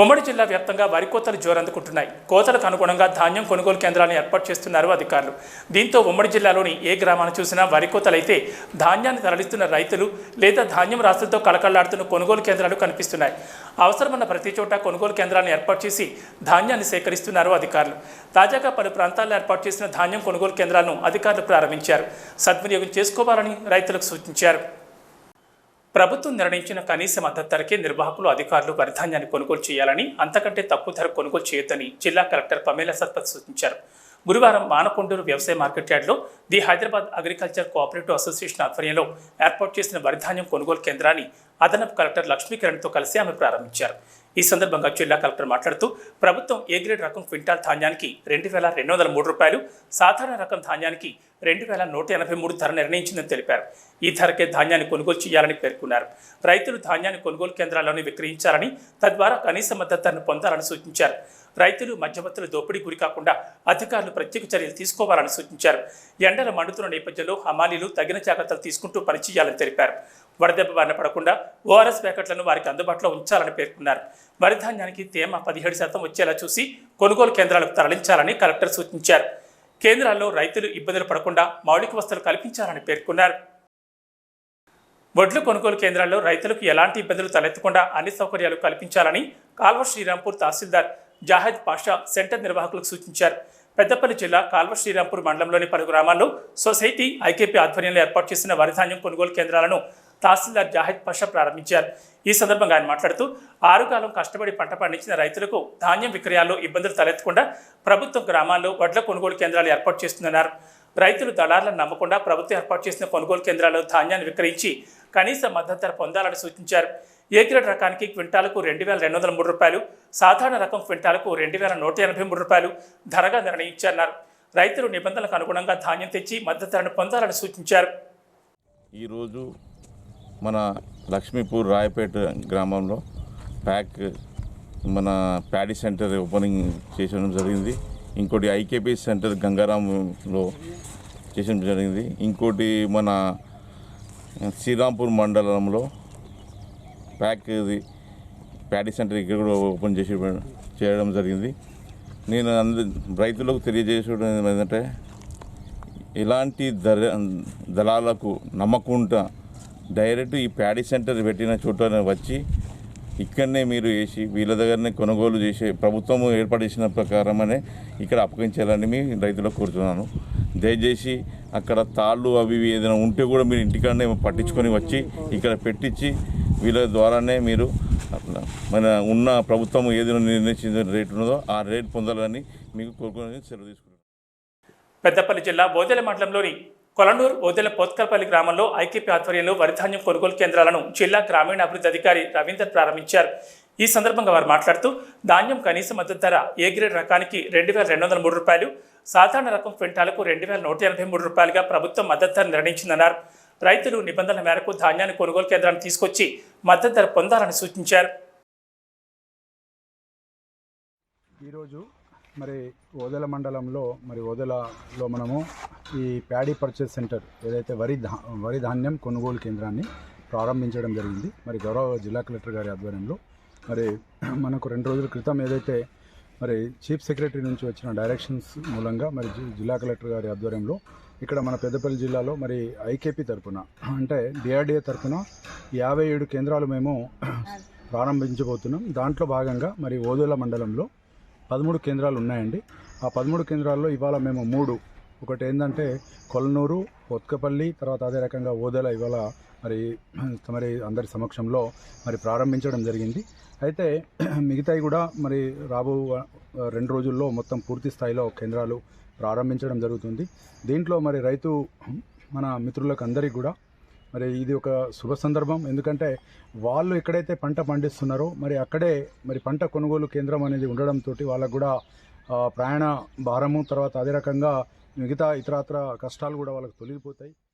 ఉమ్మడి జిల్లా వ్యాప్తంగా వరి కోతలు జోరందుకుంటున్నాయి. కోతలకు అనుగుణంగా ధాన్యం కొనుగోలు కేంద్రాలను ఏర్పాటు చేస్తున్నారు అధికారులు. దీంతో ఉమ్మడి జిల్లాలోని ఏ గ్రామాన్ని చూసినా వరి కోతలైతే ధాన్యాన్ని తరలిస్తున్న రైతులు లేదా ధాన్యం రాసులతో కళకళలాడుతున్న కొనుగోలు కేంద్రాలు కనిపిస్తున్నాయి. అవసరమన్న ప్రతి చోట కొనుగోలు కేంద్రాలను ఏర్పాటు చేసి ధాన్యాన్ని సేకరిస్తున్నారు అధికారులు. తాజాగా పలు ప్రాంతాల్లో ఏర్పాటు చేసిన ధాన్యం కొనుగోలు కేంద్రాలను అధికారులు ప్రారంభించారు. సద్వినియోగం చేసుకోవాలని రైతులకు సూచించారు. ప్రభుత్వం నిర్ణయించిన కనీస మద్దతు ధరకే నిర్వాహకులు అధికారులు వరిధాన్యాన్ని కొనుగోలు చేయాలని అంతకంటే తక్కువ ధర కొనుగోలు చేయొద్దని జిల్లా కలెక్టర్ పమేలా సత్పత్ సూచించారు. గురువారం మానకొండూరు వ్యవసాయ మార్కెట్ యార్డ్లో the Hyderabad agriculture cooperative association ఆధ్వర్యంలో ఏర్పాటు చేసిన వరిధాన్యం కొనుగోలు కేంద్రాన్ని అదనపు కలెక్టర్ లక్ష్మీకిరణ్తో కలిసి ఆమె ప్రారంభించారు. ఈ సందర్భంగా జిల్లా కలెక్టర్ మాట్లాడుతూ ప్రభుత్వం ఏ గ్రేడ్ రకం క్వింటాల్ ధాన్యానికి రెండు వేల రెండు వందల మూడు రూపాయలు సాధారణ రకం ధాన్యానికి రెండు వేల నూట ఎనభై మూడు ధర నిర్ణయించిందని తెలిపారు. ఈ ధరకే ధాన్యాన్ని కొనుగోలు చేయాలని పేర్కొన్నారు. రైతులు ధాన్యాన్ని కొనుగోలు కేంద్రాల్లోనే విక్రయించాలని తద్వారా కనీస మద్దతు ధరను పొందాలని సూచించారు. రైతులు మధ్యవర్తుల దోపిడీ గురి కాకుండా అధికారులు ప్రత్యేక చర్యలు తీసుకోవాలని సూచించారు. ఎండల మండుతున్న నేపథ్యంలో హమాలీలు తగిన జాగ్రత్తలు తీసుకుంటూ పనిచేయాలని తెలిపారు. వడదెబ్బ బారిన పడకుండా ఓఆర్ఎస్ ప్యాకెట్లను వారికి అందుబాటులో ఉంచాలని పేర్కొన్నారు. వరి ధాన్యానికి తేమ పదిహేడు శాతం వచ్చేలా చూసి కొనుగోలు కేంద్రాలకు తరలించాలని కలెక్టర్ సూచించారు. కేంద్రాల్లో రైతులు ఇబ్బందులు పడకుండా మౌలిక వసతులు కల్పించాలని పేర్కొన్నారు. వడ్లు కొనుగోలు కేంద్రాల్లో రైతులకు ఎలాంటి ఇబ్బందులు తలెత్తకుండా అన్ని సౌకర్యాలు కల్పించాలని కాల్వ శ్రీరాంపూర్ తహసీల్దార్ జాహెద్ పాషా సెంటర్ నిర్వాహకులకు సూచించారు. పెద్దపల్లి జిల్లా కాల్వ శ్రీరాంపూర్ మండలంలోని పలు గ్రామాల్లో సొసైటీ ఐకేపీ ఆధ్వర్యంలో ఏర్పాటు చేసిన వరిధాన్యం కొనుగోలు కేంద్రాలను తహసీల్దార్ జాహిద్ పాషా ప్రారంభించారు. ఈ సందర్భంగా ఆయన మాట్లాడుతూ ఆరుగాలం కష్టపడి పంట పండించిన రైతులకు ధాన్యం విక్రయాల్లో ఇబ్బందులు తలెత్తకుండా ప్రభుత్వం గ్రామాల్లో వడ్ల కొనుగోలు కేంద్రాలు ఏర్పాటు చేస్తుందన్నారు రైతులు దళారులను నమ్మకుండా ప్రభుత్వం ఏర్పాటు చేసిన కొనుగోలు కేంద్రాల్లో ధాన్యాన్ని విక్రయించి కనీస మద్దతు ధర పొందాలని సూచించారు. ఏ గ్రేడ్ రకానికి క్వింటాలకు రెండు వేల రెండు వందల మూడు రూపాయలు సాధారణ రకం క్వింటాలకు రెండు వేల నూట ఎనభై మూడు రూపాయలు ధరగా నిర్ణయించారన్నారు రైతులు నిబంధనలకు అనుగుణంగా ధాన్యం తెచ్చి మద్దతు ధరను పొందాలని సూచించారు. ఈరోజు మన లక్ష్మీపూర్ రాయపేట గ్రామంలో ప్యాక్ మన ప్యాడీ సెంటర్ ఓపెనింగ్ చేసడం జరిగింది. ఇంకోటి ఐకేపీ సెంటర్ గంగారాంలో చేసడం జరిగింది. ఇంకోటి మన శ్రీరాంపూర్ మండలంలో ప్యాక్ ఇది ప్యాడీ సెంటర్ ఇక్కడ కూడా ఓపెన్ చేసి చేయడం జరిగింది. నేను అంద రైతులకు తెలియజేసడం ఏంటంటే ఇలాంటి దళ దళాలకు నమ్మకుండా డైరెక్ట్ ఈ ప్యాడీ సెంటర్ పెట్టిన చోట వచ్చి ఇక్కడనే మీరు వేసి వీళ్ళ దగ్గరనే కొనుగోలు చేసే ప్రభుత్వం ఏర్పాటు చేసిన ప్రకారమనే ఇక్కడ అప్పగించాలని మీ రైతులకు కోరుతున్నాను. దయచేసి అక్కడ తాళ్ళు అవి ఇవి ఏదైనా ఉంటే కూడా మీరు ఇంటికాడనే పట్టించుకొని వచ్చి ఇక్కడ పెట్టించి వీళ్ళ ద్వారానే మీరు మన ఉన్న ప్రభుత్వం ఏదైనా నిర్ణయించిన రేటు ఉన్నదో ఆ రేట్ పొందాలని మీకు కోరుకునే సెలవు తీసుకుంటున్నాను. పెద్దపల్లి జిల్లా బోదెల మండలంలోని పొలండూరు ఓదెల పోత్కల్పల్లి గ్రామంలో ఐకేపీ ఆధ్వర్యంలో వరిధాన్యం కొనుగోలు కేంద్రాలను జిల్లా గ్రామీణాభివృద్ధి అధికారి రవీందర్ ప్రారంభించారు. ఈ సందర్భంగా వారు మాట్లాడుతూ ధాన్యం కనీస మద్దతు ధర ఏ గ్రేడ్ రకానికి రెండు వేల రెండు వందల మూడు రూపాయలు సాధారణ రకం క్వింటాలకు రెండు వేల నూట ఎనభై మూడు రూపాయలుగా ప్రభుత్వం మద్దతు ధర నిర్ణయించిందన్నారు. రైతులు నిబంధనల మేరకు ధాన్యాన్ని కొనుగోలు కేంద్రాన్ని తీసుకొచ్చి మద్దతు ధర పొందాలని సూచించారు. ఈరోజు మరి ఓదెల మండలంలో మరి ఓదెలలో మనము ఈ ప్యాడీ పర్చేస్ సెంటర్ ఏదైతే వరి ధా వరి ధాన్యం కొనుగోలు కేంద్రాన్ని ప్రారంభించడం జరిగింది. మరి గౌరవ జిల్లా కలెక్టర్ గారి ఆధ్వర్యంలో మరి మనకు రెండు రోజుల క్రితం ఏదైతే మరి చీఫ్ సెక్రటరీ నుంచి వచ్చిన డైరెక్షన్స్ మూలంగా మరి జి- జిల్లా కలెక్టర్ గారి ఆధ్వర్యంలో ఇక్కడ మన పెద్దపల్లి జిల్లాలో మరి ఐకేపీ తరఫున అంటే డిఆర్డిఏ తరపున యాభై ఏడు కేంద్రాలు మేము ప్రారంభించబోతున్నాం. దాంట్లో భాగంగా మరి ఓదెల మండలంలో పదమూడు కేంద్రాలు ఉన్నాయండి. ఆ పదమూడు కేంద్రాల్లో ఇవాళ మేము మూడు. ఒకటి ఏంటంటే కొలనూరు పొత్కపల్లి తర్వాత అదే రకంగా ఓదెల ఇవాళ మరి మరి అందరి సమక్షంలో మరి ప్రారంభించడం జరిగింది. అయితే మిగతాయి కూడా మరి రాబో రెండు రోజుల్లో మొత్తం పూర్తి స్థాయిలో కేంద్రాలు ప్రారంభించడం జరుగుతుంది. దీంట్లో మరి రైతు మన మిత్రులకు అందరికీ కూడా మరి ఇది ఒక శుభ సందర్భం. ఎందుకంటే వాళ్ళు ఎక్కడైతే పంట పండిస్తున్నారో మరి అక్కడే మరి పంట కొనుగోలు కేంద్రం అనేది ఉండడంతో వాళ్ళకు కూడా ప్రయాణ భారము తర్వాత అదే రకంగా మిగతా ఇతరత్ర కష్టాలు కూడా వాళ్ళకి తొలగిపోతాయి.